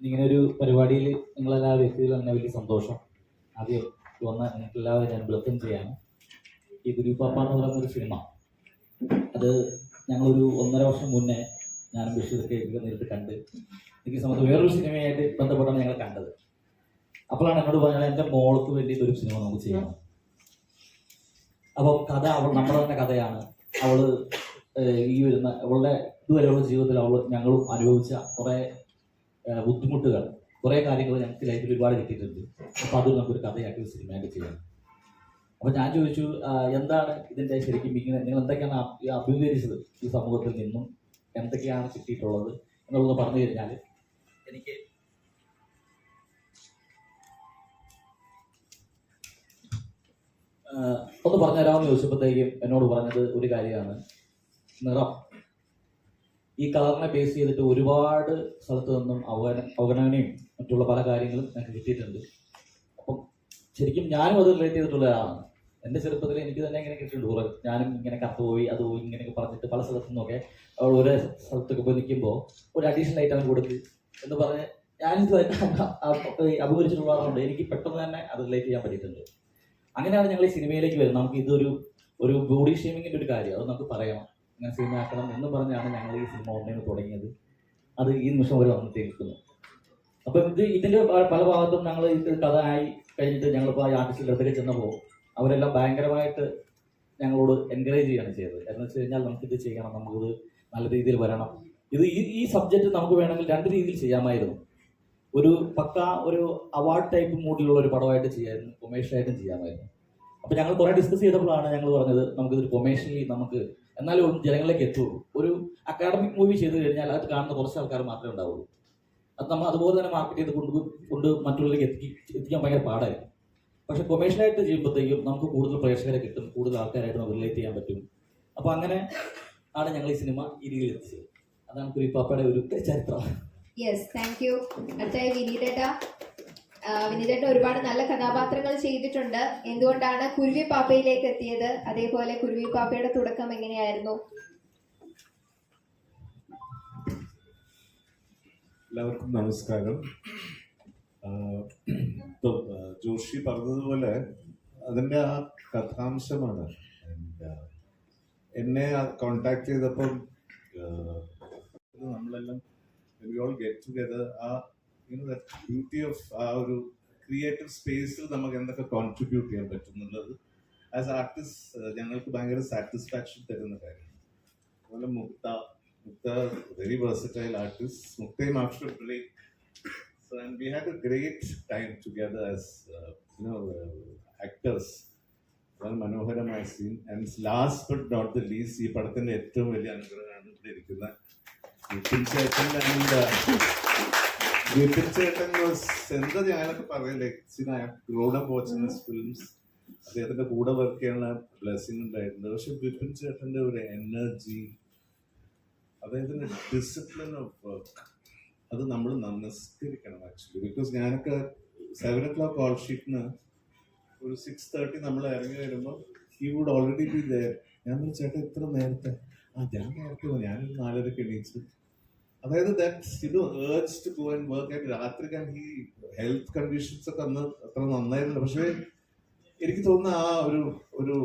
ഇങ്ങനെ ഒരു പരിപാടിയിൽ നിങ്ങളെല്ലാവരും എത്തിയതിൽ തന്നെ വലിയ സന്തോഷം. ആദ്യം വന്ന നിങ്ങൾക്ക് എല്ലാവരും ഞാൻ വെൽക്കം ചെയ്യാണ് ഈ ഗുരുപാപ്പ എന്ന് പറയുന്ന ഒരു സിനിമ അത് ഞങ്ങളൊരു ഒന്നര വർഷം മുന്നേ ഞാനും ബഷീറൊക്കെ ഇവിടെ നേരിട്ട് കണ്ട് എനിക്ക് സമയത്ത് വേറൊരു സിനിമയായിട്ട് ബന്ധപ്പെട്ടാണ് ഞങ്ങൾ കണ്ടത്. അപ്പോഴാണ് എന്നോട് പറഞ്ഞത് എന്റെ മോൾക്ക് വേണ്ടിയിട്ട് ഒരു സിനിമ നമുക്ക് ചെയ്യണം അപ്പോൾ കഥ അവൾ നമ്മുടെ തന്നെ കഥയാണ്. അവൾ ഈ വരുന്ന അവളുടെ ഇതുവരെയുള്ള ജീവിതത്തിൽ അവൾ ഞങ്ങളും അനുഭവിച്ച കുറേ ബുദ്ധിമുട്ടുകൾ. കുറേ കാര്യങ്ങൾ ഞങ്ങൾക്ക് ലൈഫിൽ ഒരുപാട് കിട്ടിയിട്ടുണ്ട്. അപ്പോൾ അത് നമുക്കൊരു കഥയാക്കി സിനിമയൊക്കെ ചെയ്യാം. അപ്പോൾ ഞാൻ ചോദിച്ചു എന്താണ് ഇതിന്റെ ശരിക്കും ഇങ്ങനെ നിങ്ങൾ എന്തൊക്കെയാണ് അഭിമുഖീകരിച്ചത് ഈ സമൂഹത്തിൽ നിന്നും? എന്തൊക്കെയാണ് കിട്ടിയിട്ടുള്ളത് എന്നുള്ളത് പറഞ്ഞു കഴിഞ്ഞാൽ എനിക്ക് ഒന്ന് പറഞ്ഞു തരാമെന്ന് ചോദിച്ചപ്പോഴത്തേക്കും എന്നോട് പറഞ്ഞത് ഒരു കാര്യമാണ്. നിറം. ഈ കളറിനെ ബേസ് ചെയ്തിട്ട് ഒരുപാട് സ്ഥലത്ത് നിന്നും അവഗണ അവഗണനയും മറ്റുള്ള പല കാര്യങ്ങളും എനിക്ക് കിട്ടിയിട്ടുണ്ട്. അപ്പം ശരിക്കും ഞാനും അത് റിലേറ്റ് ചെയ്തിട്ടുള്ള ഒരാളാണ്. എന്റെ ചെറുപ്പത്തിൽ എനിക്ക് തന്നെ ഇങ്ങനെ കിട്ടിയിട്ടുണ്ട് ഞാനും ഇങ്ങനെ കത്ത് പോയി അത് പോയി ഇങ്ങനെയൊക്കെ പറഞ്ഞിട്ട് പല സ്ഥലത്തു നിന്നൊക്കെ അവൾ ഒരേ സ്ഥലത്തൊക്കെ പോയി നിൽക്കുമ്പോൾ ഒരു അഡീഷണൽ അവൻ കൊടുത്ത് എന്ന് പറഞ്ഞ് ഞാനിതുമായിട്ട് അഭിമുഖിച്ചിട്ടുള്ളതുകൊണ്ട് എനിക്ക് പെട്ടെന്ന് തന്നെ അത് റിലേറ്റ് ചെയ്യാൻ പറ്റിയിട്ടുണ്ട്. അങ്ങനെയാണ് ഞങ്ങൾ ഈ സിനിമയിലേക്ക് വരുന്നത്. നമുക്ക് ഇതൊരു ഒരു ബോഡി ഷേമിങ്ങിന്റെ ഒരു കാര്യം. അത് നമുക്ക് പറയണം അങ്ങനെ സിനിമ ആക്കണം എന്ന് പറഞ്ഞാണ് ഞങ്ങൾ ഈ സിനിമ ഓൺലൈനിൽ തുടങ്ങിയത്. അത് ഈ നിമിഷം വരെ വന്നിട്ടിരിക്കുന്നു അപ്പം ഇത് ഇതിന്റെ പല ഭാഗത്തും ഞങ്ങൾ ഇത് കഥ ആയി കഴിഞ്ഞിട്ട് ഞങ്ങളിപ്പോൾ ആ ആർട്ടിസ്റ്റിന്റെ അടുത്തേക്ക് ചെന്നപ്പോൾ അവരെല്ലാം ഭയങ്കരമായിട്ട് ഞങ്ങളോട് എൻകറേജ് ചെയ്യാണ് ചെയ്തത്. എന്ന് വെച്ച് കഴിഞ്ഞാൽ നമുക്കിത് ചെയ്യണം നമുക്കിത് നല്ല രീതിയിൽ വരണം. ഇത് ഈ ഈ സബ്ജക്റ്റ് നമുക്ക് വേണമെങ്കിൽ രണ്ട് രീതിയിൽ ചെയ്യാമായിരുന്നു. ഒരു പക്ക ഒരു അവാർഡ് ടൈപ്പ് മൂഡിലുള്ള ഒരു പടമായിട്ട് ചെയ്യാമായിരുന്നു കൊമേഴ്ഷ്യലായിട്ടും ചെയ്യാമായിരുന്നു. അപ്പോൾ ഞങ്ങൾ കുറേ ഡിസ്കസ് ചെയ്തപ്പോഴാണ് ഞങ്ങൾ പറഞ്ഞത് നമുക്ക് നമുക്കിതൊരു കൊമേഴ്ഷ്യലി നമുക്ക് എന്നാലും ഒന്ന് ജനങ്ങളിലേക്ക് എത്തുള്ളൂ. ഒരു അക്കാഡമിക് മൂവി ചെയ്ത് കഴിഞ്ഞാൽ അത് കാണുന്ന കുറച്ച് ആൾക്കാർ മാത്രമേ ഉണ്ടാവുള്ളൂ. അത് നമ്മൾ അതുപോലെ തന്നെ മാർക്കറ്റ് ചെയ്ത് കൊണ്ട് കൊണ്ട് മറ്റുള്ളവരിലേക്ക് എത്തി എത്തിക്കാൻ ഭയങ്കര പാടായിരുന്നു. പക്ഷെ കൊമേഴ്ഷ്യലായിട്ട് ചെയ്യുമ്പോഴത്തേക്കും നമുക്ക് കൂടുതൽ പ്രേക്ഷകരെ കിട്ടും കൂടുതൽ ആൾക്കാരായിട്ട് നമുക്ക് റിലേറ്റ് ചെയ്യാൻ പറ്റും. അപ്പോൾ അങ്ങനെ ആണ് ഞങ്ങൾ ഈ സിനിമ ഈ രീതിയിൽ എത്തിച്ചത്. അതാണ് കുരിപ്പാപ്പയുടെ ഒരു ചരിത്രം. യെസ് താങ്ക് യു അടുത്തായി വിനീതേട്ട. ആ, വിനീതേട്ട ഒരുപാട് നല്ല കഥാപാത്രങ്ങൾ ചെയ്തിട്ടുണ്ട്. എന്തുകൊണ്ടാണ് കുരുവി പാപ്പയിലേക്ക് എത്തിയത്? അതേപോലെ കുരുവി പാപ്പയുടെ തുടക്കം എങ്ങനെയായിരുന്നു? എല്ലാവർക്കും നമസ്കാരം. ജോഷി പറഞ്ഞതുപോലെ അതിന്റെ ആ കഥാംശമാണ്. എന്നെ കോണ്ടാക്ട് ചെയ്തപ്പം നമ്മളെല്ലാം we all get together uh beauty of uh ഒരു ക്രിയേറ്റീവ് സ്പേസിൽ നമുക്ക് എന്തൊക്കെ കോൺട്രിബ്യൂട്ട് ചെയ്യാൻ പറ്റും എന്നുള്ളത് ആസ് ആർട്ടിസ്റ്റ് ഞങ്ങൾക്ക് ഭയങ്കര സാറ്റിസ്ഫാക്ഷൻ തരുന്ന കാര്യമാണ് അതുപോലെ Muktha Muktha very versatile artist മുക്തയും after break. So, and we had a great time together as. വളരെ മനോഹരമായ scene and last but not the least ഈ പടത്തിന്റെ ഏറ്റവും വലിയ അനുഗ്രഹമാണ് ഇവിടെ ഇരിക്കുന്ന ആൻഡ് വിപിൻ ചേട്ടൻ എന്താ ഞാനൊക്കെ പറയുന്നത് ഗ്രോഡ് വാച്ചിങ് ഫിലിംസ് അദ്ദേഹത്തിന്റെ കൂടെ വർക്ക് ചെയ്യാനുള്ള ബ്ലെസ്സിങ് ഉണ്ടായിട്ടുണ്ട്. പക്ഷെ വിപിൻ ചേട്ടന്റെ ഒരു എനർജി അദ്ദേഹത്തിന്റെ ഡിസിപ്ലിൻ ഓഫ് വർക്ക് അത് നമ്മൾ നമസ്കരിക്കണം ആക്ച്വലി ബിക്കോസ് ഞാനൊക്കെ സെവൻ ഒ ക്ലോക്ക് കോൾ ഷീറ്റിന് ഒരു സിക്സ് തേർട്ടി നമ്മൾ ഇറങ്ങി വരുമ്പോൾ he would already be there ഞാൻ ചേട്ടൻ ഇത്ര നേരത്തെ. ആ ഞാൻ നേരത്തെ ഞാൻ നാലരക്ക് എണീച്ചു അതായത് that you urge to go and work and രാത്രി ഞാൻ ഈ ഹെൽത്ത് കണ്ടീഷൻസ് ഒക്കെ അന്ന് അത്ര നന്നായിരുന്നില്ല. പക്ഷേ എനിക്ക് തോന്നുന്ന ആ ഒരു ഒരു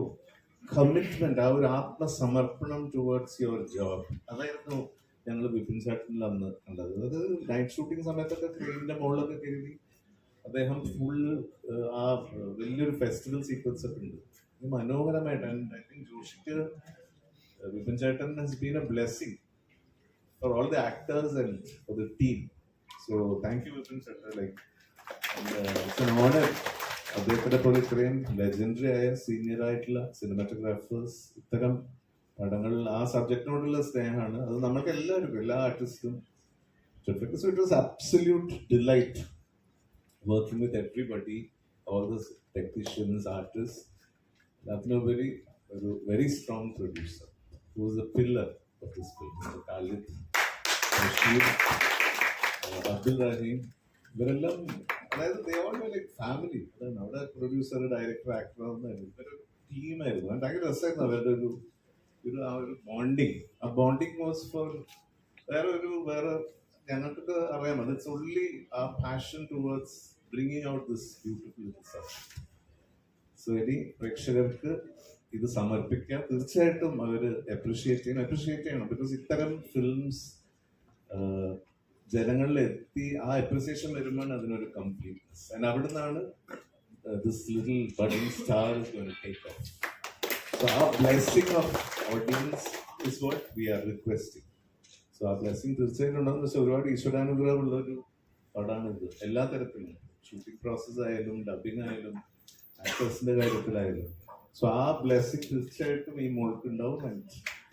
കമ്മിറ്റ്മെന്റ് ആ ഒരു ആത്മസമർപ്പണം ടുവേർഡ്സ് യുവർ ജോബ് അതായിരുന്നു ഞങ്ങൾ വിപിൻ ചേട്ടനിൽ അന്ന് കണ്ടത്. അത് നൈറ്റ് ഷൂട്ടിംഗ് സമയത്തൊക്കെ ക്രെയിനിന്റെ മുകളിലൊക്കെ കയറി അദ്ദേഹം ഫുൾ ആ വലിയൊരു ഫെസ്റ്റിവൽ സീക്വൻസ് ഒക്കെ ഉണ്ട്. മനോഹരമായിട്ട് ഐ തിങ്ക് ജോഷിക്ക് വിപിൻ ചേട്ടൻ has been a blessing for actors and for the team. So thank you, Vipin Chandra. Like, and, uh, it's an honor. അദ്ദേഹത്തിന്റെ പോലെ ഇത്രയും ലെജൻഡറി ആയ സീനിയർ ആയിട്ടുള്ള സിനിമാറ്റോഗ്രാഫേഴ്സ് ഇത്തരം പടങ്ങളിൽ ആ സബ്ജക്റ്റിനോടുള്ള സ്നേഹമാണ് അത് നമുക്ക് എല്ലാവർക്കും എല്ലാ ആർട്ടിസ്റ്റും it was absolute delight working with everybody all the technicians artist അതിനുപരി ഒരു very strong producer who's a pillar this film Khalid Basheer Abdul Raheem ഇവരെല്ലാം അതായത് ദേ ഓൾ ലൈക്ക് ഫാമിലി അതാണ് അവിടെ പ്രൊഡ്യൂസർ ഡയറക്ടർ ആക്ടർ ഒന്നായിരുന്നു ഇവരൊരു ടീമായിരുന്നു അത് ഭയങ്കര രസമായിരുന്നു അവരുടെ ഒരു ഒരു ആ ഒരു ബോണ്ടിങ് ആ ബോണ്ടിങ് വാസ് ഫോർ വേറെ ഒരു വേറെ ഞങ്ങൾക്ക് അറിയാം അത് ഇറ്റ്സ് ഓൺലി ആ passion towards bringing out this beautiful so ഇനി പ്രേക്ഷകർക്ക് ഇത് സമർപ്പിക്കാൻ തീർച്ചയായിട്ടും അവർ അപ്രിഷിയേറ്റ് ചെയ്യണം. അപ്രിഷിയേറ്റ് ചെയ്യണം. ബിക്കോസ് ഇത്തരം ഫിലിംസ് ജനങ്ങളിൽ എത്തി ആ അപ്രിസിയേഷൻ വരുമ്പോൾ അതിനൊരു കംപ്ലീറ്റ്നെസ് ആൻഡ് അവിടെ നിന്നാണ് this little budding star take off ആ blessing of audience is what we are requesting so ആ ബ്ലെസ്സിങ് തീർച്ചയായിട്ടും ഉണ്ടാകും. പക്ഷെ ഒരുപാട് ഈശ്വരാനുഗ്രഹമുള്ള ഒരു പടമാണ് ഇത്. എല്ലാ തരത്തിലും. ഷൂട്ടിംഗ് പ്രോസസ്സായാലും ഡബിങ് ആയാലും ആക്ടേഴ്സിന്റെ കാര്യത്തിലായാലും. സോ ആ ബ്ലെസ്സിങ് തീർച്ചയായിട്ടും ഈ മോൾക്ക് ഉണ്ടാവും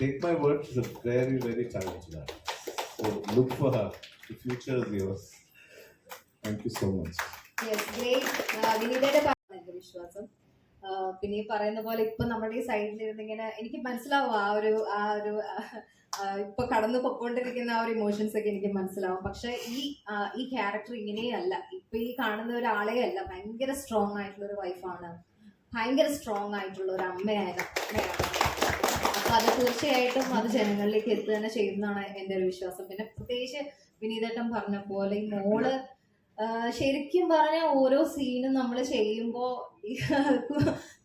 take my word is a very very challenge so look for her the future is yours thank you so much വിശ്വാസം. പിന്നെ ഈ പറയുന്ന പോലെ ഇപ്പൊ നമ്മുടെ ഈ സൈഡിലിരുന്ന് ഇങ്ങനെ എനിക്ക് മനസ്സിലാവും ആ ഒരു ആ ഒരു ഇപ്പൊ കടന്നു പൊക്കോണ്ടിരിക്കുന്ന ആ ഒരു ഇമോഷൻസ് ഒക്കെ എനിക്ക് മനസ്സിലാവും. പക്ഷെ ഈ ഈ ക്യാരക്ടർ ഇങ്ങനെയല്ല. ഇപ്പൊ ഈ കാണുന്ന ഒരാളെ അല്ല ഭയങ്കര സ്ട്രോങ് ആയിട്ടുള്ള ഒരു വൈഫാണ് ഭയങ്കര സ്ട്രോങ് ആയിട്ടുള്ള ഒരു അമ്മയാണ് അപ്പൊ അത് തീർച്ചയായിട്ടും അത് ജനങ്ങളിലേക്ക് എത്തുക തന്നെ ചെയ്യുന്നതാണ് എന്റെ ഒരു വിശ്വാസം. പിന്നെ പ്രത്യേകിച്ച് വിനീതട്ടം പറഞ്ഞ പോലെ ഈ മോൾ ശരിക്കും പറഞ്ഞ ഓരോ സീനും നമ്മൾ ചെയ്യുമ്പോൾ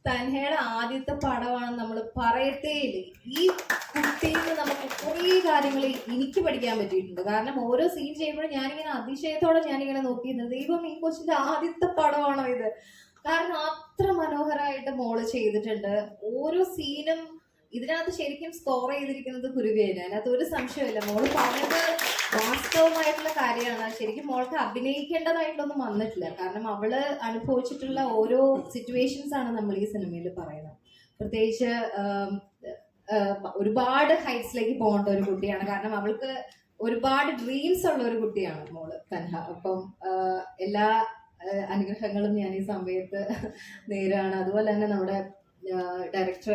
തൻഹയുടെ ആദ്യത്തെ പടമാണ് നമ്മൾ പറയത്തേയില്ല ഈ കുട്ടിയിൽ നിന്ന് നമുക്ക് കുറേ കാര്യങ്ങൾ എനിക്ക് പഠിക്കാൻ പറ്റിയിട്ടുണ്ട്. കാരണം ഓരോ സീൻ ചെയ്യുമ്പോഴും ഞാനിങ്ങനെ അതിശയത്തോടെ ഞാനിങ്ങനെ നോക്കിയിരുന്നത്. ദൈവം ഈ കൊച്ചിന്റെ ആദ്യത്തെ പടമാണോ ഇത്? കാരണം മനോഹരമായിട്ട് മോൾ ചെയ്തിട്ടുണ്ട്. ഓരോ സീനും ഇതിനകത്ത് ശരിക്കും സ്കോർ ചെയ്തിരിക്കുന്നത് കുരുവിയാണ് അതിനകത്ത് ഒരു സംശയമില്ല മോൾ പറഞ്ഞത് വാസ്തവമായിട്ടുള്ള കാര്യമാണ്. ശരിക്കും മോൾക്ക് അഭിനയിക്കേണ്ടതായിട്ടൊന്നും വന്നിട്ടില്ല. കാരണം അവൾ അനുഭവിച്ചിട്ടുള്ള ഓരോ സിറ്റുവേഷൻസ് ആണ് നമ്മൾ ഈ സിനിമയിൽ പറയുന്നത്. പ്രത്യേകിച്ച് ഒരുപാട് ഹൈറ്റ്സിലേക്ക് പോകേണ്ട ഒരു കുട്ടിയാണ്. കാരണം അവൾക്ക് ഒരുപാട് ഡ്രീംസ് ഉള്ള ഒരു കുട്ടിയാണ് മോൾ തൻഹ. അപ്പം എല്ലാ അനുഗ്രഹങ്ങളും ഞാൻ ഈ സമയത്ത് നേരാണ്. അതുപോലെ തന്നെ നമ്മുടെ ഡയറക്ടർ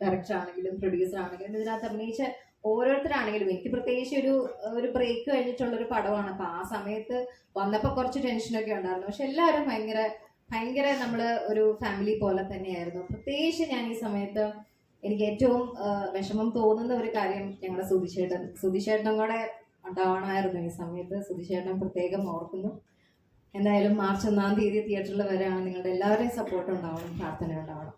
ഡയറക്ടർ ആണെങ്കിലും പ്രൊഡ്യൂസർ ആണെങ്കിലും ഇതിനകത്ത് അഭിനയിച്ച ഓരോരുത്തരാണെങ്കിലും എനിക്ക് പ്രത്യേകിച്ച് ഒരു ഒരു ബ്രേക്ക് കഴിഞ്ഞിട്ടുള്ള ഒരു പടമാണ്. അപ്പൊ ആ സമയത്ത് വന്നപ്പോ കുറച്ച് ടെൻഷനൊക്കെ ഉണ്ടായിരുന്നു. പക്ഷെ എല്ലാവരും ഭയങ്കര ഭയങ്കര നമ്മൾ ഒരു ഫാമിലി പോലെ തന്നെയായിരുന്നു. പ്രത്യേകിച്ച് ഞാൻ ഈ സമയത്ത് എനിക്ക് ഏറ്റവും വിഷമം തോന്നുന്ന ഒരു കാര്യം ഞങ്ങളുടെ സുധിശേട്ടൻ സുധിശേട്ടനും കൂടെ ഉണ്ടാവണമായിരുന്നു ഈ സമയത്ത്. സുധിശേട്ടൻ പ്രത്യേകം ഓർക്കുന്നു. എന്തായാലും മാർച്ച് ഒന്നാം തീയതി തിയേറ്ററിൽ വരാണ്. നിങ്ങളുടെ എല്ലാവരുടെയും സപ്പോർട്ട് ഉണ്ടാവണം പ്രാർത്ഥന ഉണ്ടാവണം.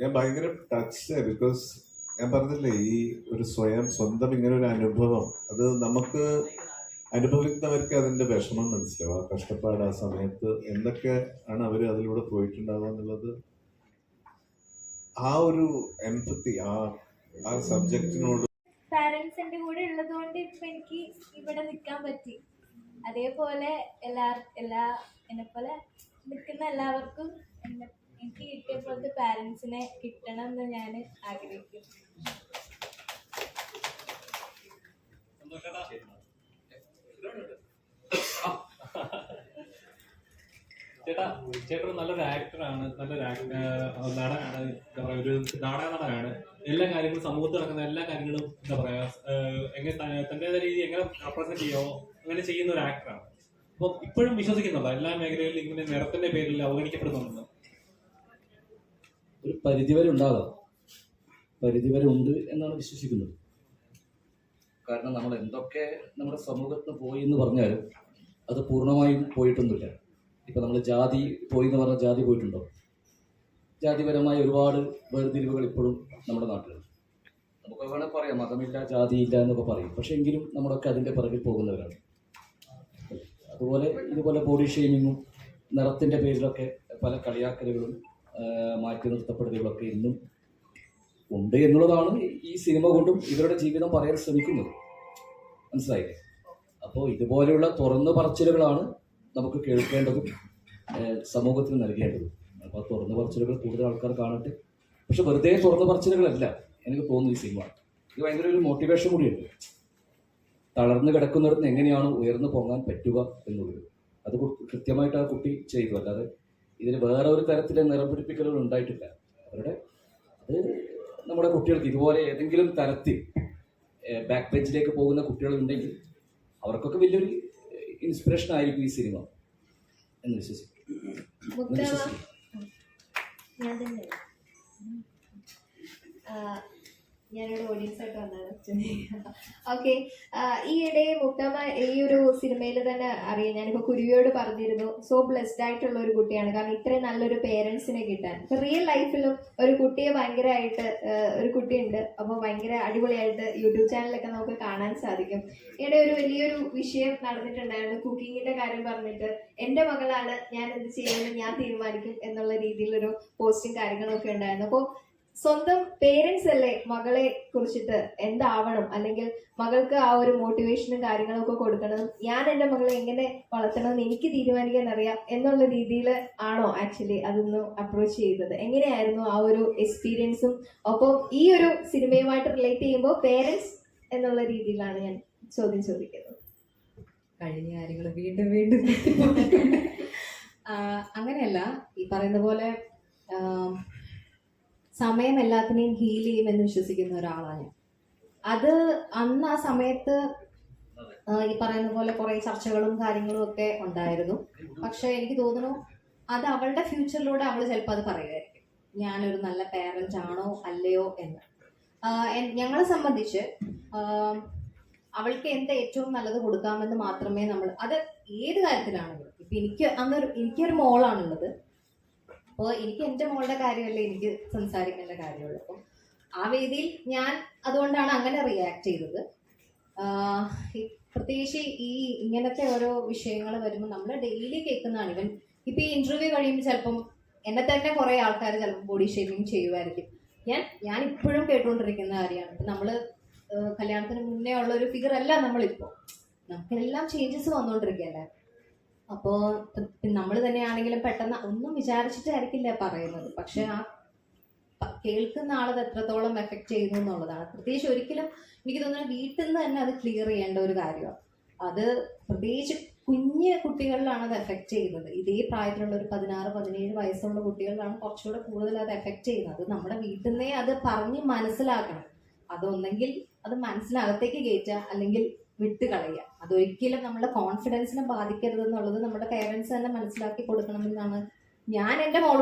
ഞാൻ ഭയങ്കര ടച്ച് ബിക്കോസ് ഞാൻ പറഞ്ഞില്ലേ ഈ ഒരു സ്വയം സ്വന്തം ഇങ്ങനെ ഒരു അനുഭവം അത് നമുക്ക് അനുഭവിക്കുന്നവർക്ക് അതിന്റെ വിഷമം മനസ്സിലാവും. ആ കഷ്ടപ്പാട് ആ സമയത്ത് എന്തൊക്കെ ആണ് അവർ അതിലൂടെ പോയിട്ടുണ്ടാവുക എന്നുള്ളത്. ആ ഒരു എംപത്തി ആ ആ സബ്ജക്റ്റിനോട് പാരൻസ് എന്റെ കൂടെ ഉള്ളതുകൊണ്ട് ഇപ്പം എനിക്ക് ഇവിടെ നിൽക്കാൻ പറ്റി. അതേപോലെ എല്ലാ എല്ലാ എന്നെപ്പോലെ നിൽക്കുന്ന എല്ലാവർക്കും എന്നെ എനിക്ക് കിട്ടിയ പോലത്തെ പാരൻസിനെ കിട്ടണം എന്ന് ഞാൻ ആഗ്രഹിക്കുന്നു. ചേട്ടാ ചേട്ടൻ നല്ലൊരു ആക്ടറാണ് നല്ലൊരു നടനാണ് ഒരു നാടക നടനാണ് എല്ലാ കാര്യങ്ങളും സമൂഹത്തിൽ നടക്കുന്ന എല്ലാ കാര്യങ്ങളും എന്താ പറയാ എങ്ങനെ തന്റേതായ രീതി എങ്ങനെ റെപ്രസെന്റ് ചെയ്യോ അങ്ങനെ ചെയ്യുന്ന ഒരു ആക്ടറാണ് അപ്പൊ ഇപ്പോഴും വിശ്വസിക്കുന്നുണ്ടോ? എല്ലാ മേഖലകളിലും ഇങ്ങനെ നിറത്തിന്റെ പേരിൽ അവഗണിക്കപ്പെടുന്നുണ്ട് ഒരു പരിധിവരെ ഉണ്ടാകാം. പരിധിവരെ ഉണ്ട് എന്നാണ് വിശ്വസിക്കുന്നത്. കാരണം നമ്മൾ എന്തൊക്കെ നമ്മുടെ സമൂഹത്തിന് പോയി എന്ന് പറഞ്ഞാലും അത് പൂർണമായും പോയിട്ടൊന്നുമില്ല. ഇപ്പൊ നമ്മൾ ജാതി പോയി എന്ന് പറഞ്ഞാൽ ജാതി പോയിട്ടുണ്ടോ? ജാതിപരമായ ഒരുപാട് വേർതിരിവുകൾ ഇപ്പോഴും നമ്മുടെ നാട്ടിലുണ്ട്. നമുക്ക് വേണേൽ പറയാം മതമില്ല ജാതിയില്ല എന്നൊക്കെ പറയും. പക്ഷെ എങ്കിലും നമ്മളൊക്കെ അതിന്റെ പിറകിൽ പോകുന്നവരാണ്. അതുപോലെ ഇതുപോലെ ബോഡി ഷെയ്മിങ്ങും നിറത്തിന്റെ പേരിലൊക്കെ പല കളിയാക്കലുകളും മാറ്റി നിർത്തപ്പെടലുകളൊക്കെ ഇന്നും ഉണ്ട് എന്നുള്ളതാണ് ഈ സിനിമ കൊണ്ടും ഇവരുടെ ജീവിതം പറയാൻ ശ്രമിക്കുന്നത്. മനസ്സിലായില്ലേ? അപ്പോൾ ഇതുപോലെയുള്ള തുറന്നു പറച്ചിലുകളാണ് നമുക്ക് കേൾക്കേണ്ടതും സമൂഹത്തിന് നൽകേണ്ടതും. അപ്പോൾ അത് തുറന്നു പറച്ചിലുകൾ കൂടുതൽ ആൾക്കാർ കാണട്ടെ. പക്ഷെ വെറുതെ തുറന്നു പറച്ചിലുകളല്ല. എനിക്ക് തോന്നുന്നു ഈ സിനിമ. ഇത് ഭയങ്കര ഒരു മോട്ടിവേഷൻ കൂടിയുണ്ട്. തളർന്നു കിടക്കുന്നിടത്ത് എങ്ങനെയാണ് ഉയർന്നു പോകാൻ പറ്റുക എന്നുള്ളത്. അത് കൃത്യമായിട്ട് ആ കുട്ടി ചെയ്തു. അല്ലാതെ ഇതിന് വേറെ ഒരു തരത്തിലെ നിറം പിടിപ്പിക്കലുകൾ ഉണ്ടായിട്ടില്ല. അവരുടെ അത് നമ്മുടെ കുട്ടികൾക്ക് ഇതുപോലെ ഏതെങ്കിലും തരത്തിൽ ബാക്ക് ബെഞ്ചിലേക്ക് പോകുന്ന കുട്ടികളുണ്ടെങ്കിൽ അവർക്കൊക്കെ വലിയൊരു ഇൻസ്പിറേഷൻ ആയിരിക്കും ഈ സിനിമ. എന്ന് വിശ്വസിക്കും വിശ്വസിക്കും ഞാൻ തന്നെ ഞാനിവിടെ ഓഡിയൻസ് ആയിട്ട് വന്നതാണ് ഓക്കെ ഈയിടെ മുക്തമ്മ ഈ ഒരു സിനിമയിൽ തന്നെ അറിയാം. ഞാനിപ്പോൾ കുരുവിയോട് പറഞ്ഞിരുന്നു സോ ബ്ലെസ്ഡ് ആയിട്ടുള്ള ഒരു കുട്ടിയാണ്. കാരണം ഇത്രയും നല്ലൊരു പേരൻസിനെ കിട്ടാൻ. ഇപ്പൊ റിയൽ ലൈഫിലും ഒരു കുട്ടിയെ ഭയങ്കരമായിട്ട് ഒരു കുട്ടിയുണ്ട്. അപ്പോൾ ഭയങ്കര അടിപൊളിയായിട്ട് യൂട്യൂബ് ചാനലൊക്കെ നമുക്ക് കാണാൻ സാധിക്കും. ഈയിടെ ഒരു വലിയൊരു വിഷയം നടന്നിട്ടുണ്ടായിരുന്നു. കുക്കിങ്ങിന്റെ കാര്യം പറഞ്ഞിട്ട് എന്റെ മകളാണ് ഞാൻ എന്ത് ചെയ്യുന്നത് ഞാൻ തീരുമാനിക്കും എന്നുള്ള രീതിയിലൊരു പോസ്റ്റും കാര്യങ്ങളൊക്കെ ഉണ്ടായിരുന്നു. അപ്പോൾ സ്വന്തം പേരൻസ് അല്ലേ മകളെ കുറിച്ചിട്ട് എന്താവണം? അല്ലെങ്കിൽ മകൾക്ക് ആ ഒരു മോട്ടിവേഷനും കാര്യങ്ങളും ഒക്കെ കൊടുക്കണം. ഞാൻ എന്റെ മകളെ എങ്ങനെ വളർത്തണമെന്ന് എനിക്ക് തീരുമാനിക്കാൻ അറിയാം എന്നുള്ള രീതിയിൽ ആണോ ആക്ച്വലി അതൊന്ന് അപ്രോച്ച് ചെയ്തത്? എങ്ങനെയായിരുന്നു ആ ഒരു എക്സ്പീരിയൻസും ഒപ്പം ഈ ഒരു സിനിമയുമായിട്ട് റിലേറ്റ് ചെയ്യുമ്പോൾ പേരൻസ് എന്നുള്ള രീതിയിലാണ് ഞാൻ ചോദ്യം ചോദിക്കുന്നത്. കഴിഞ്ഞ കാര്യങ്ങൾ വീണ്ടും വീണ്ടും അങ്ങനെയല്ല. ഈ പറയുന്ന പോലെ സമയം എല്ലാത്തിനെയും ഹീൽ ചെയ്യുമെന്ന് വിശ്വസിക്കുന്ന ഒരാളാണ് ഞാൻ. അത് അന്ന് ആ സമയത്ത് ഈ പറയുന്ന പോലെ കുറേ ചർച്ചകളും കാര്യങ്ങളും ഒക്കെ ഉണ്ടായിരുന്നു. പക്ഷെ എനിക്ക് തോന്നുന്നു അത് അവളുടെ ഫ്യൂച്ചറിലൂടെ അവൾ ചിലപ്പോൾ അത് പറയുമായിരിക്കും. ഞാനൊരു നല്ല പേരന്റ് ആണോ അല്ലയോ എന്ന്. ഞങ്ങളെ സംബന്ധിച്ച് അവൾക്ക് എന്ത് ഏറ്റവും നല്ലത് കൊടുക്കാമെന്ന് മാത്രമേ നമ്മൾ അത് ഏത് കാര്യത്തിലാണെങ്കിലും ഇപ്പൊ എനിക്ക് അന്നൊരു എനിക്കൊരു മോളാണുള്ളത്. അപ്പോൾ എനിക്ക് എന്റെ മോളുടെ കാര്യമല്ലേ എനിക്ക് സംസാരിക്കേണ്ട കാര്യമുള്ളൂ. അപ്പം ആ വേദിയിൽ ഞാൻ അതുകൊണ്ടാണ് അങ്ങനെ റിയാക്ട് ചെയ്തത്. പ്രത്യേകിച്ച് ഈ ഇങ്ങനത്തെ ഓരോ വിഷയങ്ങൾ വരുമ്പോൾ നമ്മൾ ഡെയിലി കേൾക്കുന്നതാണ്. ഇവൻ ഇപ്പൊ ഈ ഇന്റർവ്യൂ കഴിയുമ്പോൾ ചിലപ്പം എന്നെ തന്നെ കുറേ ആൾക്കാർ ചിലപ്പോൾ ബോഡി ഷേമിങ് ചെയ്യുമായിരിക്കും ഞാൻ ഞാൻ ഇപ്പോഴും കേട്ടുകൊണ്ടിരിക്കുന്ന കാര്യമാണ്. ഇപ്പൊ നമ്മൾ കല്യാണത്തിന് മുന്നേ ഉള്ള ഒരു ഫിഗർ അല്ല നമ്മളിപ്പോ. നമുക്കെല്ലാം ചേഞ്ചസ് വന്നുകൊണ്ടിരിക്കുകയല്ലേ അപ്പോ നമ്മൾ തന്നെയാണെങ്കിലും പെട്ടെന്ന് ഒന്നും വിചാരിച്ചിട്ടായിരിക്കില്ല പറയുന്നത്. പക്ഷെ ആ കേൾക്കുന്ന ആളത് എത്രത്തോളം എഫക്ട് ചെയ്യുന്നു എന്നുള്ളതാണ്. പ്രത്യേകിച്ച് ഒരിക്കലും എനിക്ക് തോന്നുന്നു വീട്ടിൽ നിന്ന് തന്നെ അത് ക്ലിയർ ചെയ്യേണ്ട ഒരു കാര്യമാണ്. അത് പ്രത്യേകിച്ച് കുഞ്ഞ് കുട്ടികളിലാണ് അത് എഫക്ട് ചെയ്യുന്നത്. ഇതേ പ്രായത്തിലുള്ള ഒരു പതിനാറ് പതിനേഴ് വയസ്സുള്ള കുട്ടികളിലാണ് കുറച്ചുകൂടെ കൂടുതൽ അത് എഫക്ട് ചെയ്യുന്നത്. നമ്മുടെ വീട്ടിൽ നിന്നേ അത് പറഞ്ഞ് മനസ്സിലാക്കണം. അതൊന്നെങ്കിൽ അത് മനസ്സിനകത്തേക്ക് കയറ്റുക. അല്ലെങ്കിൽ വിട്ട് കളയുക അതൊരിക്കലും നമ്മുടെ കോൺഫിഡൻസിനെ ബാധിക്കരുത് എന്നുള്ളത് നമ്മുടെ പേരൻസ് തന്നെ മനസ്സിലാക്കി കൊടുക്കണമെന്നാണ് ഞാൻ എന്റെ മോളോട്